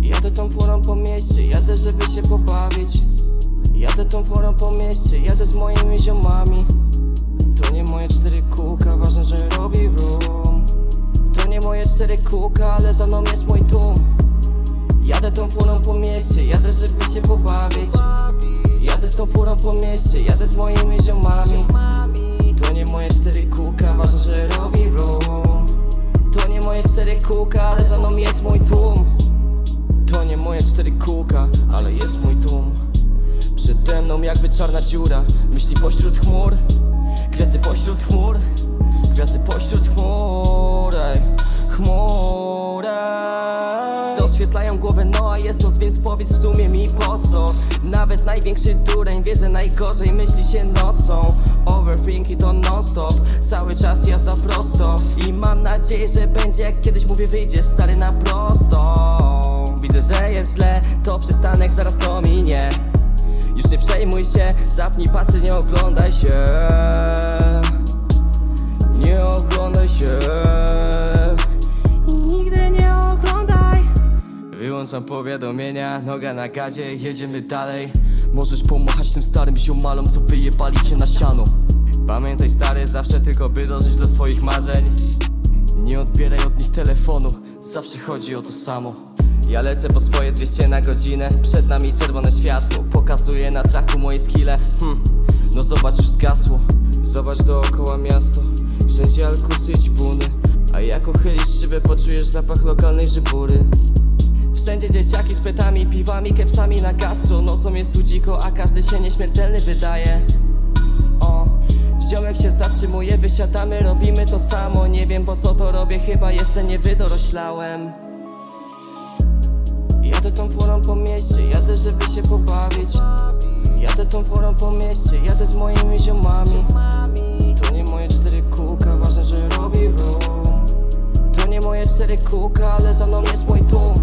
Jadę tą furą po mieście, jadę żeby się pobawić. Jadę tą furą po mieście, jadę z moimi ziomami. To nie moje cztery kółka, ważne, że robi room. To nie moje cztery kółka, ale za mną jest mój tłum. Jadę tą furą po mieście, jadę żeby się pobawić. Jadę z tą furą po mieście, jadę z moimi ziomami. To nie moje cztery kółka, ważne, jakby czarna dziura. Myśli pośród chmur Gwiazdy pośród chmur Gwiazdy pośród chmur ej, Chmur ej. Doświetlają głowę, no a jest noc, więc powiedz w sumie mi po co. Nawet największy dureń wie, że najgorzej myśli się nocą. Overthinking to non stop Cały czas jazda prosto. I mam nadzieję, że będzie jak kiedyś mówię wyjdzie stary na prosto. Widzę, że jest źle, to przystanek zaraz to minie już nie przejmuj się, zapnij pasy, nie oglądaj się. Nie oglądaj się. I nigdy nie oglądaj. Wyłączam powiadomienia, noga na gazie, jedziemy dalej. Możesz pomachać tym starym ziomalom, co wyjebali cię na siano. Pamiętaj stary, zawsze tylko by dążyć do swoich marzeń. Nie odbieraj od nich telefonu, zawsze chodzi o to samo ja lecę po swoje 200 na godzinę. Przed nami czerwone światło. Pokazuje na traku moje skille. Hm. No zobacz już zgasło. Zobacz dookoła miasto. Wszędzie alkusy i ćpuny A jak uchylisz szybę poczujesz zapach lokalnej żybury. Wszędzie dzieciaki z pytami, piwami, kepsami na gastro. Nocą jest tu dziko, a każdy się nieśmiertelny wydaje. O, ziomek się zatrzymuje, wysiadamy, robimy to samo. Nie wiem po co to robię, chyba jeszcze nie wydoroślałem Jadę tą furą po mieście, jadę żeby się pobawić. Jadę tą furą po mieście, jadę z moimi ziomami. To nie moje cztery kółka, ważne, że robi wrum To nie moje cztery kółka, ale za mną jest mój tłum.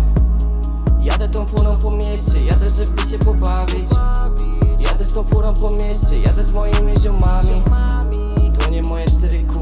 Jadę tą furą po mieście, jadę żeby się pobawić. Jadę z tą furą po mieście, jadę z moimi ziomami. To nie moje cztery kółka,